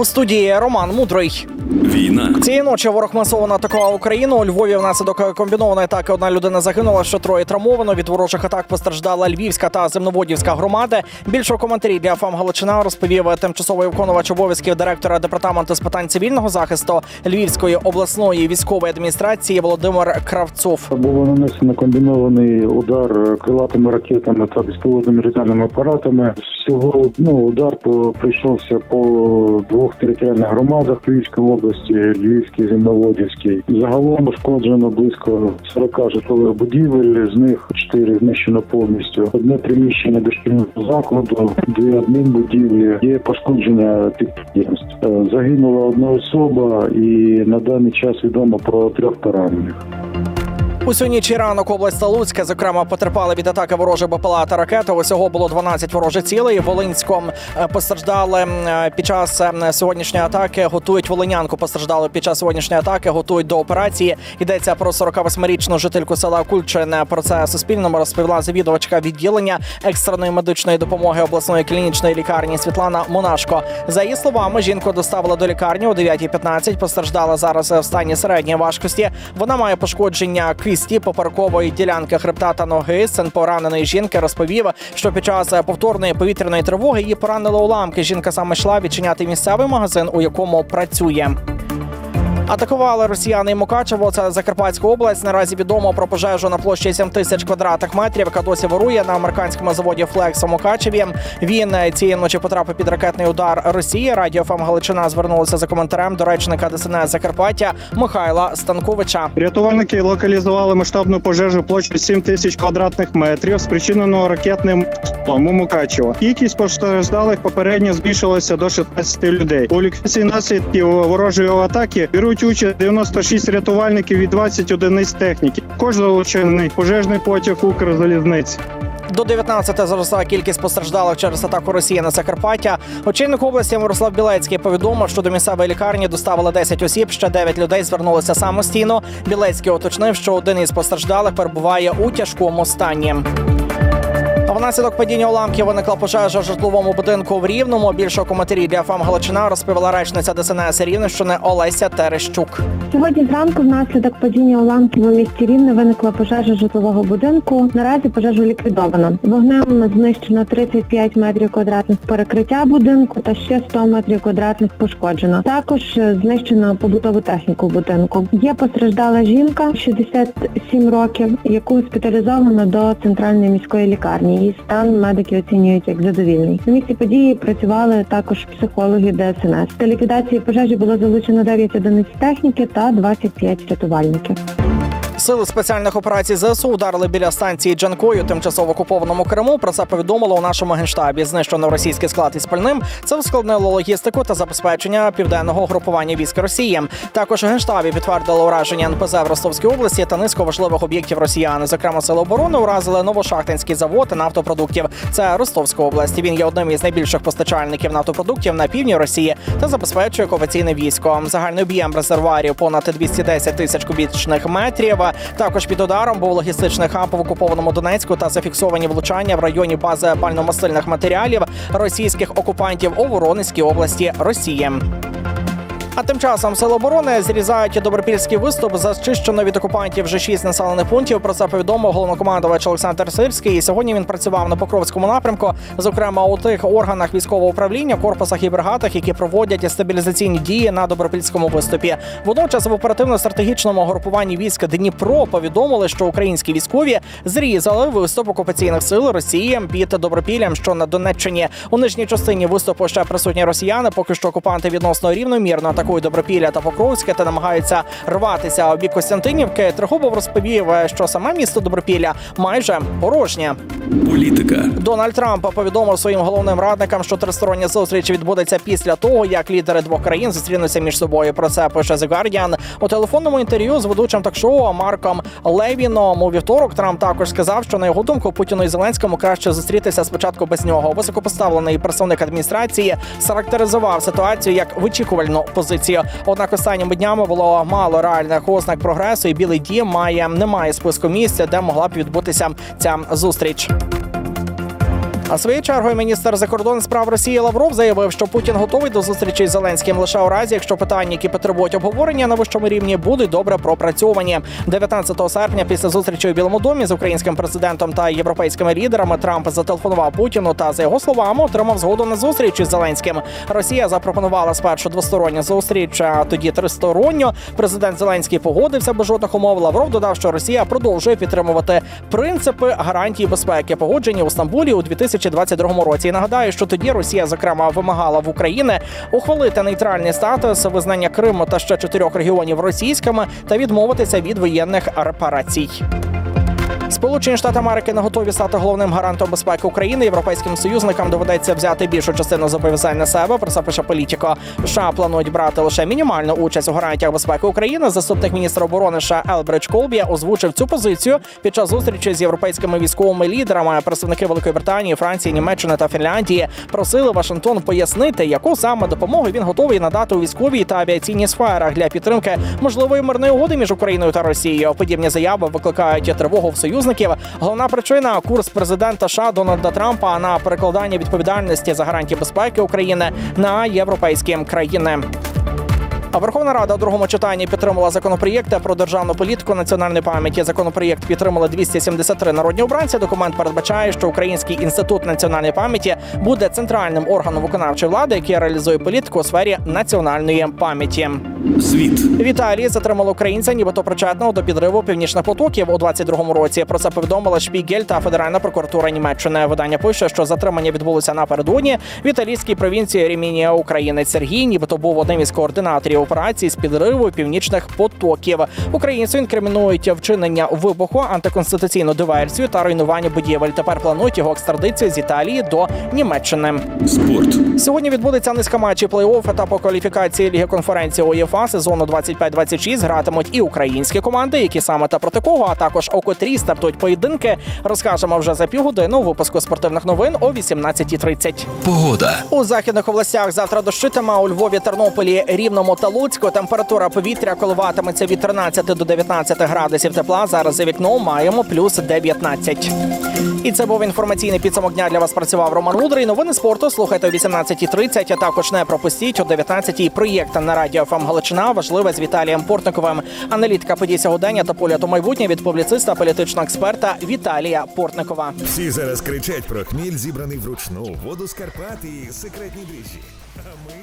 У студії Роман Мудрий. Війна Цієї ночі ворог масово атакував Україну. У Львові внаслідок комбінованої атаки одна людина загинула, ще троє травмовано. Від ворожих атак постраждала Львівська та Земноводівська громади. Більше у коментарі для ФАМ Галичина розповів тимчасовий виконувач обов'язків директора департаменту з питань цивільного захисту Львівської обласної військової адміністрації Володимир Кравцов. Було нанесено комбінований удар крилатими ракетами та безпілотними літальними апаратами. Всього ну удар по прийшовся по двох територіальних громадах Львівської області, Львівській, Земноводівській. Загалом ушкоджено близько 40 житлових будівель. З них 4 знищено повністю. Одне приміщення дошкільного закладу, дві адмінбудівлі. Є пошкодження підприємств. Е, Загинула одна особа, і на даний час відомо про трьох поранених. Усю ніч і ранок область та Луцька, зокрема, потерпали від атаки ворожих БПЛА та ракети. Усього було 12 ворожих цілей. Волинськом е, постраждали е, під час е, сьогоднішньої атаки. Готують волинянку. Постраждали під час сьогоднішньої атаки. Готують до операції. Йдеться про 48-річну жительку села Кульчине. Про це Суспільному розповіла завідувачка відділення екстреної медичної допомоги обласної клінічної лікарні Світлана Монашко. За її словами, жінку доставили до лікарні о 9.15. Постраждала зараз в стані середньої важкості. Вона має пошкодження кисті поперекової ділянки хребта та ноги. Син пораненої жінки розповів, що під час повторної повітряної тривоги її поранили уламки. Жінка саме йшла відчиняти місцевий магазин, у якому працює. Атакували росіяни Мукачево. Це Закарпатська область. Наразі відомо про пожежу на площі 7 тисяч квадратних метрів, яка досі вирує на американському заводі Флекс у Мукачеві. Він е, цієї ночі потрапив під ракетний удар Росії. Радіо ФМ Галичина звернулося за коментарем до речника ДСНС Закарпаття Михайла Станковича. Рятувальники локалізували масштабну пожежу площею 7 тисяч квадратних метрів, спричинену ракетним у Мукачево. Кількість постраждалих попередньо збільшилася до 16 людей. У ліквідації наслідків ворожої атаки беруть участь 96 рятувальників і 20 одиниць техніки. Також залучений пожежний потяг Укрзалізниці. До 19 зросла кількість постраждалих через атаку Росії на Закарпаття. Очільник області Мирослав Білецький повідомив, що до місцевої лікарні доставили 10 осіб. Ще 9 людей звернулися самостійно. Білецький уточнив, що один із постраждалих перебуває у тяжкому стані. Внаслідок падіння уламків виникла пожежа в житловому будинку в Рівному. Більше коментарі для ФАМ Галичина розповіла речниця ДСНС Рівненщини Олеся Терещук. Сьогодні зранку внаслідок падіння уламків у місті Рівне виникла пожежа житлового будинку. Наразі пожежу ліквідовано. Вогнем знищено 35 метрів квадратних перекриття будинку та ще 100 метрів квадратних пошкоджено. Також е, знищено побутову техніку будинку. Є постраждала жінка 67 років, яку госпіталізовано до центральної міської лікарні. Її стан медики оцінюють як задовільний. На місці події працювали також психологи ДСНС. До ліквідації пожежі було залучено 9 одиниць техніки та 25 рятувальників. Сили спеціальних операцій ЗСУ ударили біля станції Джанкою, тимчасово окупованому Криму. Про це повідомило у нашому генштабі. Знищено російський склад із пальним. Це ускладнило логістику та забезпечення південного групування військ Росії. Також у генштабі підтвердили ураження НПЗ в Ростовській області та низку важливих об'єктів росіян. Зокрема, сили оборони уразили новошахтинський завод нафтопродуктів. Це Ростовська область. Він є одним із найбільших постачальників нафтопродуктів на півдні Росії та забезпечує окупаційне військо. Загальний об'єм резервуарів понад 210 тисяч кубічних метрів. Також під ударом був логістичний хаб в окупованому Донецьку та зафіксовані влучання в районі бази пальномасильних матеріалів російських окупантів у Воронезькій області Росії. А тим часом сили оборони зрізають добропільський виступ зачищено від окупантів вже шість населених пунктів. Про це повідомив головнокомандувач Олександр Сирський. І сьогодні він працював на Покровському напрямку, зокрема у тих органах військового управління, корпусах і бригадах, які проводять стабілізаційні дії на добропільському виступі. Водночас в оперативно-стратегічному групуванні військ Дніпро повідомили, що українські військові зрізали виступ окупаційних сил Росії під Добропіллям, що на Донеччині у нижній частині виступу ще присутні росіяни. Поки що окупанти відносно рівномірно атакують Добропілля та Покровське та намагаються рватися у бік Костянтинівки. Трихубов розповів, що саме місто Добропілля майже порожнє. політика, Дональд Трамп повідомив своїм головним радникам, що тристороння зустріч відбудеться після того, як лідери двох країн зустрінуться між собою. Про це пише The Guardian. у телефонному інтерв'ю з ведучим ток-шоу Марком Левіном у вівторок. Трамп також сказав, що на його думку Путіну і Зеленському краще зустрітися спочатку без нього. Високопоставлений представник адміністрації схарактеризував ситуацію як вичікувальну позицію. Зустрічі. Однак останніми днями було мало реальних ознак прогресу, і Білий Дім має немає списку місця, де могла б відбутися ця зустріч. А своєю чергою міністр закордонних справ Росії Лавров заявив, що Путін готовий до зустрічі з Зеленським лише у разі, якщо питання, які потребують обговорення на вищому рівні, будуть добре пропрацьовані. 19 серпня, після зустрічі у Білому домі з українським президентом та європейськими лідерами, Трамп зателефонував Путіну та за його словами отримав згоду на зустріч із Зеленським. Росія запропонувала спершу двосторонню зустріч, а тоді тристоронню. Президент Зеленський погодився без жодних умов. Лавров додав, що Росія продовжує підтримувати принципи гарантії безпеки, погоджені у Стамбулі у 2022 році. І нагадаю, що тоді Росія, зокрема, вимагала в України ухвалити нейтральний статус, визнання Криму та ще чотирьох регіонів російськими та відмовитися від воєнних репарацій. Сполучені Штати Америки не готові стати головним гарантом безпеки України. Європейським союзникам доведеться взяти більшу частину зобов'язань на себе. Про це пише політико. США планують брати лише мінімальну участь у гарантіях безпеки України. Заступник міністра оборони США Елбридж Колбі озвучив цю позицію під час зустрічі з європейськими військовими лідерами. Представники Великої Британії, Франції, Німеччини та Фінляндії просили Вашингтон пояснити, яку саме допомогу він готовий надати у військовій та авіаційній сферах для підтримки можливої мирної угоди між Україною та Росією. Подібні заяви викликають тривогу в союзників. Головна причина курс президента США Дональда Трампа на перекладання відповідальності за гарантії безпеки України на європейські країни. А Верховна Рада у другому читанні підтримала законопроєкти про державну політику національної пам'яті. Законопроєкт підтримали 273 народні обранці. Документ передбачає, що Український інститут національної пам'яті буде центральним органом виконавчої влади, який реалізує політику у сфері національної пам'яті. Світ. В Італії затримали українця, нібито причетного до підриву північних потоків у 22-му році. Про це повідомила Шпігель та Федеральна прокуратура Німеччини. Видання пише, що затримання відбулося напередодні в італійській провінції Ремінія. Українець Сергій, нібито був одним із координаторів операції з підриву північних потоків. Українцю інкримінують вчинення вибуху, антиконституційну диверсію та руйнування будівель. Тепер планують його екстрадицію з Італії до Німеччини. Спорт. Сьогодні відбудеться низка матчів плей-офф етапу кваліфікації Ліги конференції УЄФА сезону 25-26 гратимуть і українські команди, які саме та проти кого, а також о котрі стартують поєдинки. Розкажемо вже за півгодини у випуску спортивних новин о 18.30. Погода. У західних областях завтра дощитиме у Львові, Тернополі, Рівному та Луцьку. Температура повітря коливатиметься від 13 до 19 градусів тепла. Зараз за вікном маємо плюс 19. І це був інформаційний підсумок дня для вас. Працював Роман Мудрий. Новини спорту слухайте о 18.30, а також не пропустіть о 19.00 проєкт на радіо ФМ Галичина. Важливе з Віталієм Портниковим. Аналітика подій сьогодення та поля то майбутнє від публіциста, політичного експерта Віталія Портникова. Всі зараз кричать про хміль, зібраний вручну, воду з Карпат і секретні дріжджі. А ми